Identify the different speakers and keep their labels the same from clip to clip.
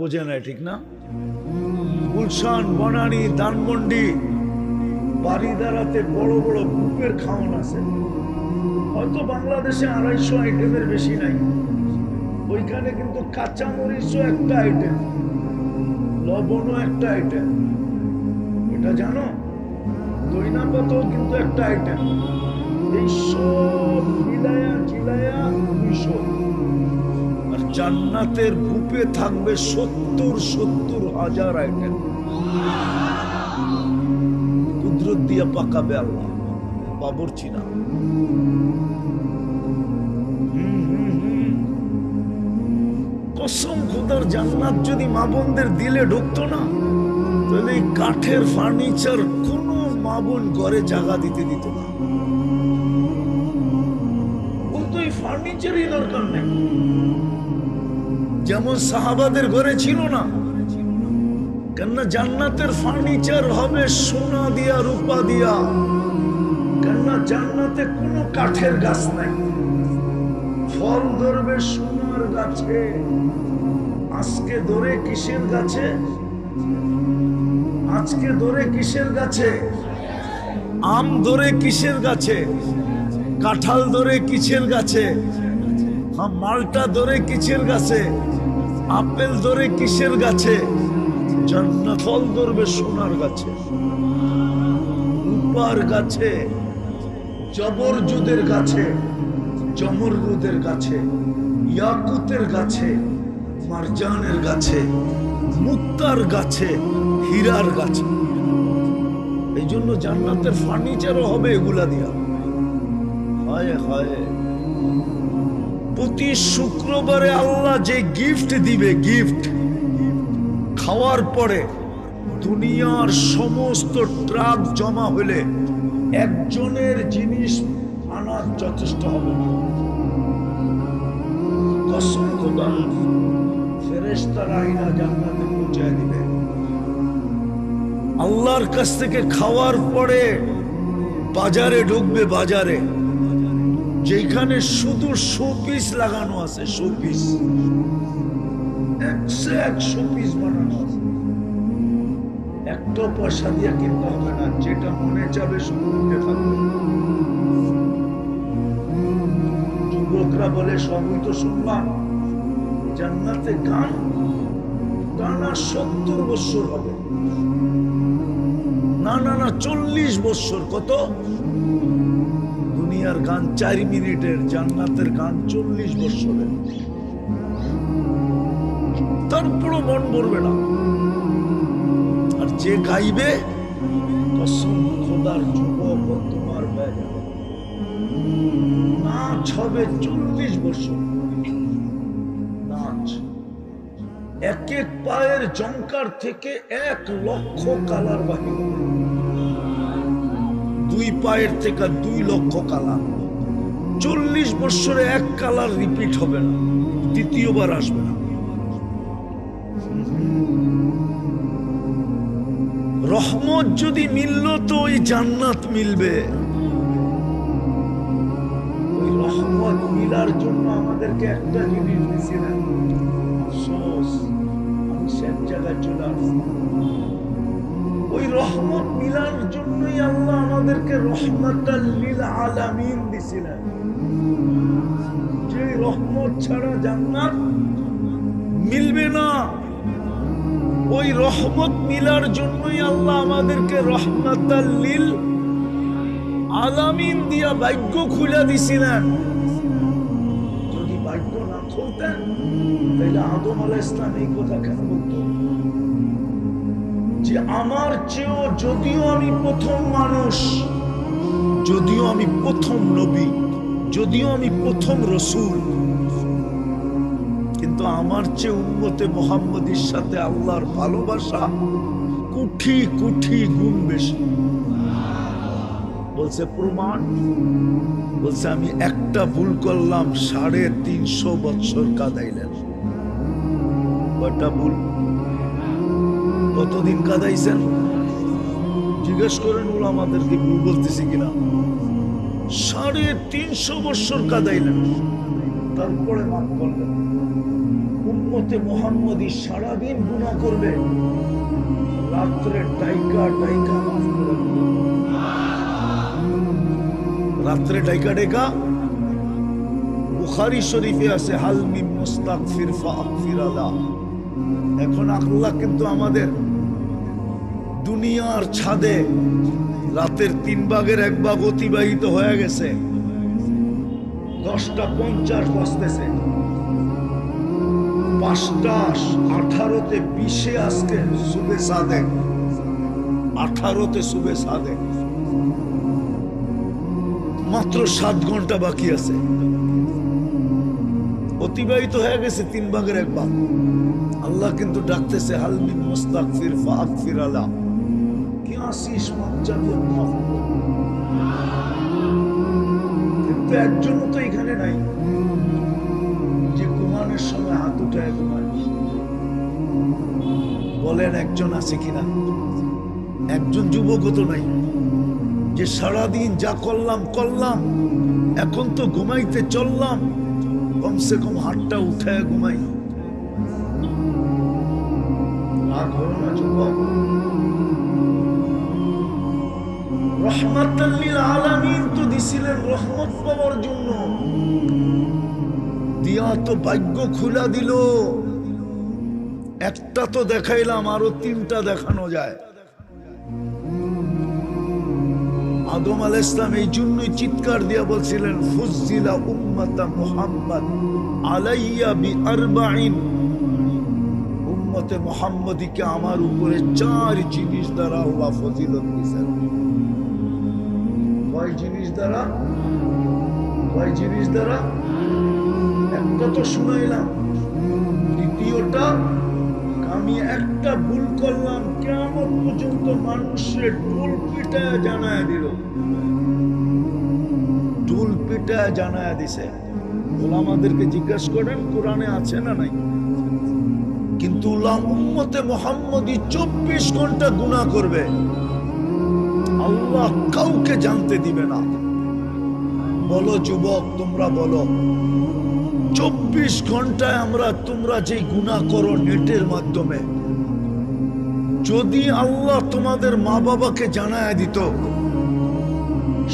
Speaker 1: বোঝে না ঠিক না? গুলশান, বনানী, ধানমন্ডি বাড়িদারাতে বড় বড় গ্রুপের খাওয়ান আছে। হয়তো বাংলাদেশে আড়াইশো আইটেমের বেশি নাই। ওইখানে কিন্তু কাঁচা মরিচও একটা আইটেম, লবণও একটা আইটেম। এটা জানো? দইনা পাতাও কিন্তু একটা আইটেম। এই সব মিলায়া জিলায়া দুইশো। জান্নাতের বুপে থাকবে সত্তর সত্তর হাজার আইটেম। কুদরত দিয়া পাকাবে আল্লাহ। বাবরছি না। কসম খোদার জান্নাত যদি মা বোনদের দিলে ঢুকতো না, তাহলে এই কাঠের ফার্নিচার কোনো মা বোন ঘরে জায়গা দিতে দিত না। বলতো এই ফার্নিচারই দরকার নেই। যেমন সাহাবাদের ঘরে ছিল না, কেননা জান্নাতের ফার্নিচার হবে সোনা দিয়া, রূপা দিয়া। কেননা জান্নাতে কোনো কাঠের গাছ নাই। ফল ধরবে সোনার গাছে। আজকে ধরে কিসের গাছে? আজকে ধরে কিসের গাছে? আম ধরে কিসের গাছে? কাঁঠাল ধরে কিসের গাছে? হ্যাঁ মালটা ধরে কিসের গাছে? আপেল ধরে কিসের গাছে? জান্নাত ফল ধরবে সোনার গাছে। রূপার গাছে, জবরজুদের গাছে, জমরুদের গাছে, ইয়াকুতের গাছে, মারজানের গাছে, মুক্তার গাছে, হীরার গাছে। এই জন্য জান্নাতের ফার্নিচারও হবে এগুলা দিয়া। হয়, হায়। প্রতি শুক্রবারে আল্লাহ যে গিফট দিবে গিফট খাওয়ার পরে দুনিয়ার সমস্ত ট্রাক জমা হলে একজনের জিনিস আনার যথেষ্ট হবে আল্লাহর কাছ থেকে খাওয়ার পরে বাজারে ঢুকবে, বাজারে। যেখানে শুধু শোপিস লাগানো আছে শোপিস একশো এক শোপিস বানানো একটা পয়সা যেটা মনে যাবে জান্নাতে গান টানা সত্তর বৎসর হবে। না না না, চল্লিশ বৎসর কত? দুনিয়ার গান চার মিনিটের, জান্নাতের গান চল্লিশ বৎসরের। তারপরও মন ভরবে না। আর যে গাইবে খোদার যুবক তোমার নাচ হবে চল্লিশ বছর নাচ। এক এক পায়ের জঙ্কার থেকে এক লক্ষ কালার হবে। দুই পায়ের থেকে দুই লক্ষ কালার চল্লিশ বছরে এক কালার রিপিট হবে না, দ্বিতীয়বার আসবে না। রহমত যদি মিলল তো ওই জান্নাত মিলবে। রহমত মিলার জন্য আমাদেরকে একটা জিনিস দিয়েছিলেন। আফসোস সব জায়গায় চলে আসছি। রহমত মিলার জন্যই আল্লাহ আমাদেরকে রহমতাল লীল আলামিন দিছিলেন। যে রহমত ছাড়া জান্নাত মিলবে না। ওই রহমত মিলার জন্যই আল্লাহ আমাদেরকে রহমতাল্লিল আলামিন দিয়া ভাগ্য খুলে দিছিলেন। যদি ভাগ্য না খুলতেন, তাহলে আদম আলাহ ইসলাম এই কথা কেন বলতো? যে আমার চেয়েও যদিও আমি প্রথম মানুষ, যদিও আমি প্রথম নবী, যদিও আমি প্রথম রসুল, কিন্তু আমার চেয়ে উন্মতে মোহাম্মদের সাথে আল্লাহর ভালোবাসা কুঠি কুঠি গুণ বেশি। বলছে, প্রমাণ? বলছে, আমি একটা ভুল করলাম, সাড়ে তিনশো বছর কাদাইলেন। কয়টা ভুল? কতদিন কাদাইছেন? জিজ্ঞেস করেন ওরা আমাদেরকে ভুল বলতেছি কিনা। সাড়ে তিনশো বছর কাদাইলেন। তারপরে মাফ করলেন উম্মতে মোহাম্মদী সারাদিন গুণা করবে। রাত্রে টাইকা টাইকা রাত্রে টাইকা টাইকা বুখারি শরীফে আছে হালমি মুস্তাগফির ফাগফির আলাহ এখন আল্লাহ কিন্তু আমাদের। দুনিয়ার ছাদে রাতের তিন ভাগের এক ভাগ অতিবাহিত হয়ে গেছে। দশটা পঞ্চাশ বসতেছে পাঁচটা আঠারোতে বিশে আজকে সুবে সাদে। আঠারোতে সুবে সাদে। মাত্র সাত ঘণ্টা বাকি আছে। অতিবাহিত হয়ে গেছে তিন ভাগের এক ভাগ। আল্লাহ কিন্তু ডাকতেছে হালমিন মুস্তাকফির ফাকফির আলা। কি আসিস মাফ কর। কিন্তু একজনও তো এখানে নাই, যে ঘুমানোর সময় হাত উঠায় ঘুমায়। বলেন একজন আছে কিনা? একজন যুবকও তো নাই, যে সারাদিন যা করলাম করলাম, এখন তো ঘুমাইতে চললাম, কমসে কম হাতটা উঠায় ঘুমাই। না যুবক? একটা তো দেখাইলাম, আরও তিনটা দেখানো যায়। আদম আল ইসলাম এই জন্যই চিৎকার দিয়া বলছিলেন ফুজিলা উম্মাতা মুহাম্মদ আলাইয়া বি উম্মতে মুহাম্মদীকে আমার উপরে চার জিনিস দ্বারা আল্লাহ ফজিলত দিয়েছেন কয় জিনিস দ্বারা কয় জিনিস দ্বারা একটা তো শুনাইলাম দ্বিতীয়টা, আমি একটা ভুল করলাম, কেমন পর্যন্ত মানুষের ঢোল পিটায় জানায় দিল। ঢোল পিটায় জানায় দিছে। বলে আমাদেরকে জিজ্ঞাসা করেন, কোরআনে আছে না নাই? কিন্তু উম্মতে মোহাম্মদী চব্বিশ ঘণ্টা গুণা করবে। আল্লাহ কাউকে জানতে দিবে না বলো যুবক, তোমরা বলো, চব্বিশ ঘন্টায় আমরা, তোমরা যে গুণা করো নেটের মাধ্যমে, যদি আল্লাহ তোমাদের মা বাবাকে জানায় দিত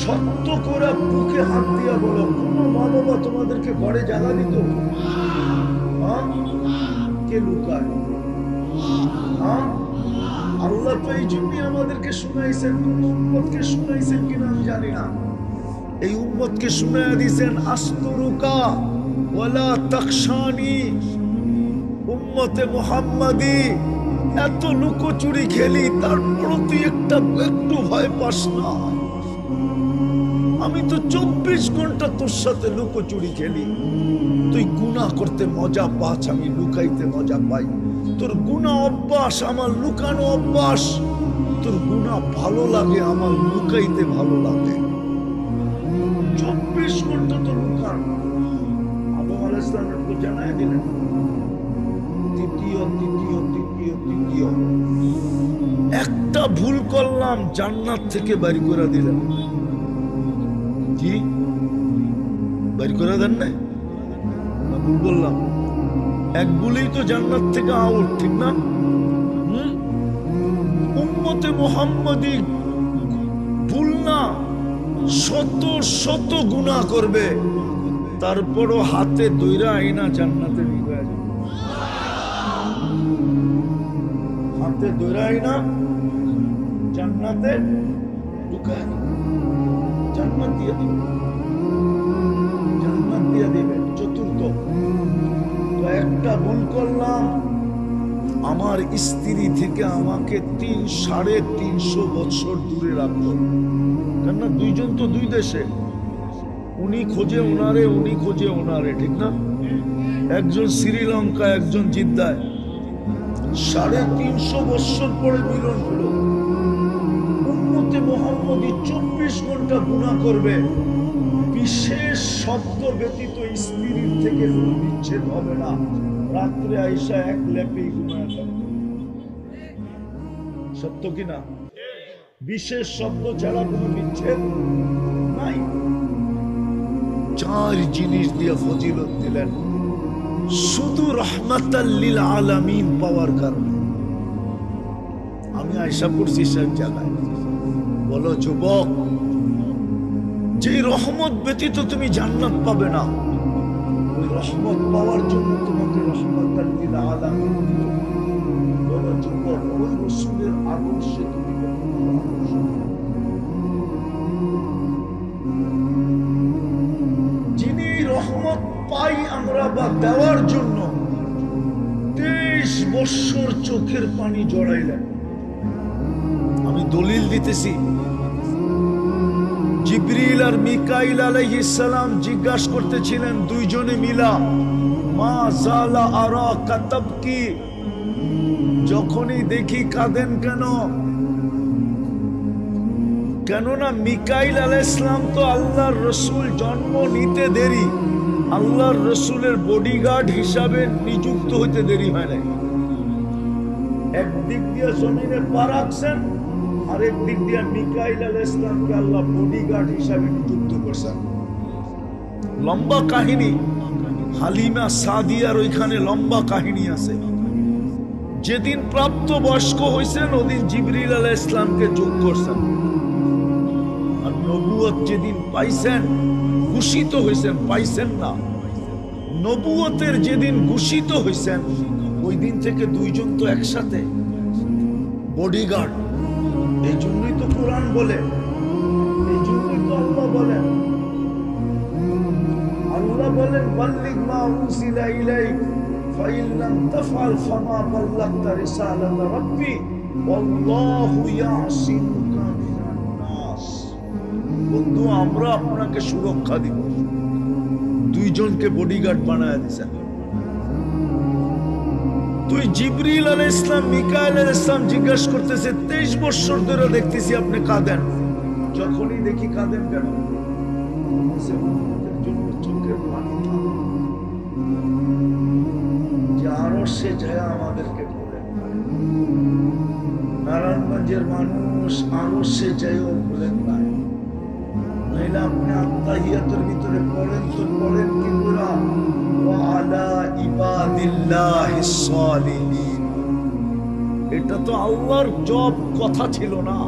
Speaker 1: সত্য করে বুকে হাত দিয়া বলো, কোন মা বাবা তোমাদেরকে ঘরে জানা দিত? কে লুকায়? আল্লাহ তো এই জন্যই আমাদেরকে শুনাইছেন উম্মতকে শুনাইছেন কিনা আমি জানি না। এই উম্মতকে শুনাইয়া দিয়েছেন আস্তরুকা ওয়ালা তাকশানি, উম্মতে মুহাম্মাদি, এত লুকোচুরি খেলি, তারপরও তুই একটা, একটু ভয় পাস না। আমি তো চব্বিশ ঘণ্টা তোর সাথে লুকোচুরি খেলি। তুই গুণা করতে মজা পাস, আমি লুকাইতে মজা পাই। তোর গুণা অভ্যাস আমার লুকানো অভ্যাস। তোর গুণা ভালো লাগে, আমার লুকাইতে ভালো লাগে। চব্বিশ ঘণ্টা তো লুকান। দিলেন। তৃতীয় তৃতীয় তৃতীয় তৃতীয়। একটা ভুল করলাম, জান্নাত থেকে দিলেন। দেন না, ভুল বললাম এক ভুলেই তো জান্নাত থেকে আউট ঠিক না? উম্মতে মোহাম্মদী ভুল না শত শত গুণা করবে। তারপরও হাতে দইরা আইনা জান্নাতে হাতে দইরা আইনা জান্নাতে ঢুকায় জান্নাত দিয়ে দিবে। একটা ভুল করলাম। আমার স্ত্রী থেকে আমাকে তিন, সাড়ে তিনশো বছর দূরে রাখল। কেননা দুইজন তো দুই দেশে। উনি খোঁজে ওনারে, উনি খোঁজে ওনারে, ঠিক না? একজন শ্রীলঙ্কা, একজন জিদ্দায়। সাড়ে তিনশো বছর পরে মিলন হলো। উম্মতে মোহাম্মদী চব্বিশ ঘণ্টা গুণা করবে। বিশেষ শব্দ ব্যতীত স্ত্রীর থেকে বিচ্ছেদ হবে না। রাত্রে আইসা এক লেপেই ঘুমায় সত্য কিনা বিশেষ শব্দ ছাড়া কোনো বিচ্ছেদ নাই। চার জিনিস দিয়ে ফজিলত দিলেন। শুধু রহমাতাল্লিল আলামিন পাওয়ার কারণে। আমি আয়সা পড়ছি সব জায়গায়। বলো, যুবক যে রহমত ব্যতীত তুমি জান্নাত পাবে না। ওই রহমত পাওয়ার জন্য তোমাকে যুবক ওই রসুলের আদর্শে তুমি যিনি রহমত পাই আমরা বা দেওয়ার জন্য তেইশ বৎসর চোখের পানি জড়াইলেন। আমি দলিল দিতেছি জিবরিল আর মিকাইল আলাইহিস সালাম জিজ্ঞাসা করতেছিলেন দুইজনে মিলা, মা জালা আরা কাতাব কি যখনই দেখি কাঁদেন কেন? কেননা মিকাইল আলাহ ইসলাম তো আল্লাহর রসুল, জন্ম নিতে দেরি। আল্লাহর রসুলের বডিগার্ড হিসাবে নিযুক্ত হইতে দেরি হয় নাই। একদিক দিয়ে জমিনে পা রাখছেন আরেক দিক দিয়ে মিকাইল আলাহ ইসলামকে আল্লাহ বডিগার্ড হিসাবে নিযুক্ত করছেন। লম্বা কাহিনী। হালিমা সাদিয়ার ওইখানে লম্বা কাহিনী আছে। যেদিন প্রাপ্ত বয়স্ক হয়েছেন ওদিন জিবরিল আলাহ ইসলামকে যোগ করছেন। আর নবুয়ত যেদিন পাইছেন, ঘোষিত হয়েছেন পাইছেন না। নবুয়তের যেদিন ঘোষিত হয়েছেন ওই দিন থেকে দুইজন তো একসাথে। বডিগার্ড এই জন্যই তো কোরআন বলে। এই জন্যই তো আল্লাহ বলেন আল্লাহ বলেন, বাল্লিগ মা উনসিলা ইলাইক, ফাইন লাম তাফআল ফামা বাল্লাগতা রিসালাত রাব্বি, ওয়াল্লাহু ইয়াসিমুকা মিনান নাস। বন্ধু, আমরা আপনাকে সুরক্ষা দিব। দুইজনকে বডিগার্ড বানায় দিছেন। তুই জিবরিল আল ইসলাম মিকাইল আল ইসলাম জিজ্ঞাসা করতেছে, তেইশ বছর ধরে দেখতেছি আপনি কাঁদেন। যখনই দেখি কাঁদেন কেন? সে আমাদেরকে বলেন নারায়ণগঞ্জের মানুষ আরও সে যাইও বলেন নাই নইলে আপনি আত্মাহিয়াতের ভিতরে পড়েন তো পড়েন কি করে ওয়ালা ইবাদিল্লাহিস সালিহিন এটা তো আল্লাহর জব কথা ছিল না।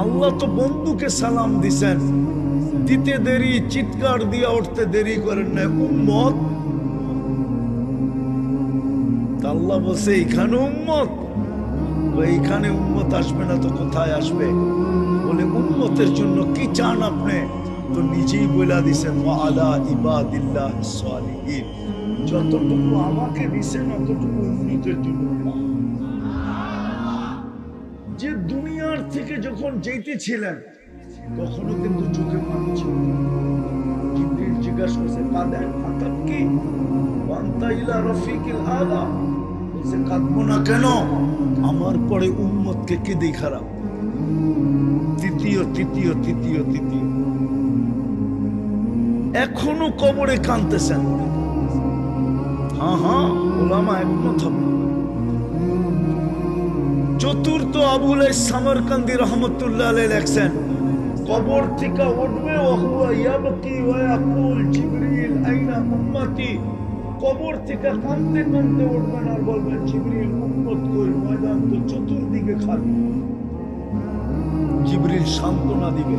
Speaker 1: আল্লাহ তো বন্ধুকে সালাম দিছেন। দিতে দেরি, চিৎকার দিয়ে উঠতে দেরি করেন না, উম্মত। আল্লাহ বলছে এখানে উম্মত? এইখানে উম্মত আসবে না, তো কোথায় আসবে? বলে, উম্মতের জন্য কি চান আপনি? তো নিজেই বলে দিছেন আলা ইবাদিল্লাহ সালিহিন। যতটুকু আমাকে দিছেন, অতটুকু উন্নতের জন্য। যে দুনিয়ার থেকে যখন যেতেছিলেন তখনও কিন্তু চোখে পানি জিজ্ঞাসা কাঁদবো না কেন? আমার পরে উম্মতকে কে খারাপ? তৃতীয় তৃতীয় তৃতীয় তৃতীয়। এখনও কবরে কানতেছেন হ্যাঁ হ্যাঁ ওলামা একমত হবে চতুর্থ আবুল সামরকান্দি রহমতুল্লাহ লেখছেন, কবর থেকে উঠবে কবর থেকে কাঁদতে কাঁদতে উঠবেন আর বলবেন, জিবরিল, উম্মত কই? ময়দান তো চতুর্দিকে খালি। জিবরিল সান্ত্বনা দিবে।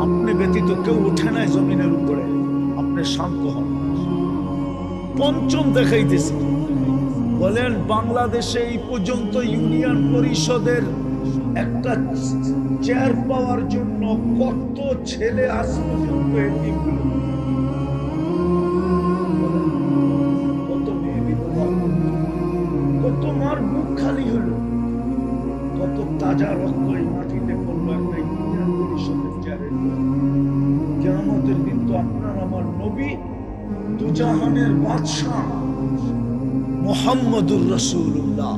Speaker 1: আপনি ব্যতীত কেউ উঠে নাই জমিনের উপরে। আপনি শান্ত হন। পঞ্চম দেখাইতেছি। বলেন, বাংলাদেশে এই পর্যন্ত ইউনিয়ন পরিষদের একটা চেয়ার পাওয়ার জন্য কত ছেলে হলো? কত বুক খালি হলো, কত তাজা রক্ত মাটিতে পড়ল একটা ইউনিয়ন চেয়ারের কেমতের দিন তো আপনার আমার নবী দুজাহানের বাদশাহ মোহাম্মদুর রসুল্লাহ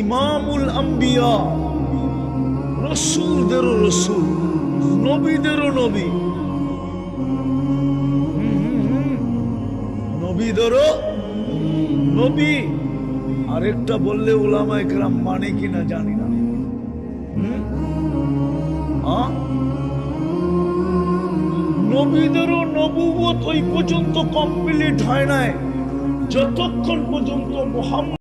Speaker 1: ইমামুল আম্বিয়া, রসুলদেরও রসুল, নবীদেরও নবী। নবীদেরও নবী আরেকটা বললে ওলামা একরাম মানে কিনা জানি না হুম? নবীদেরও নবুবত ওই পর্যন্ত কমপ্লিট হয় নাই। যতক্ষণ পর্যন্ত মোহাম্মদ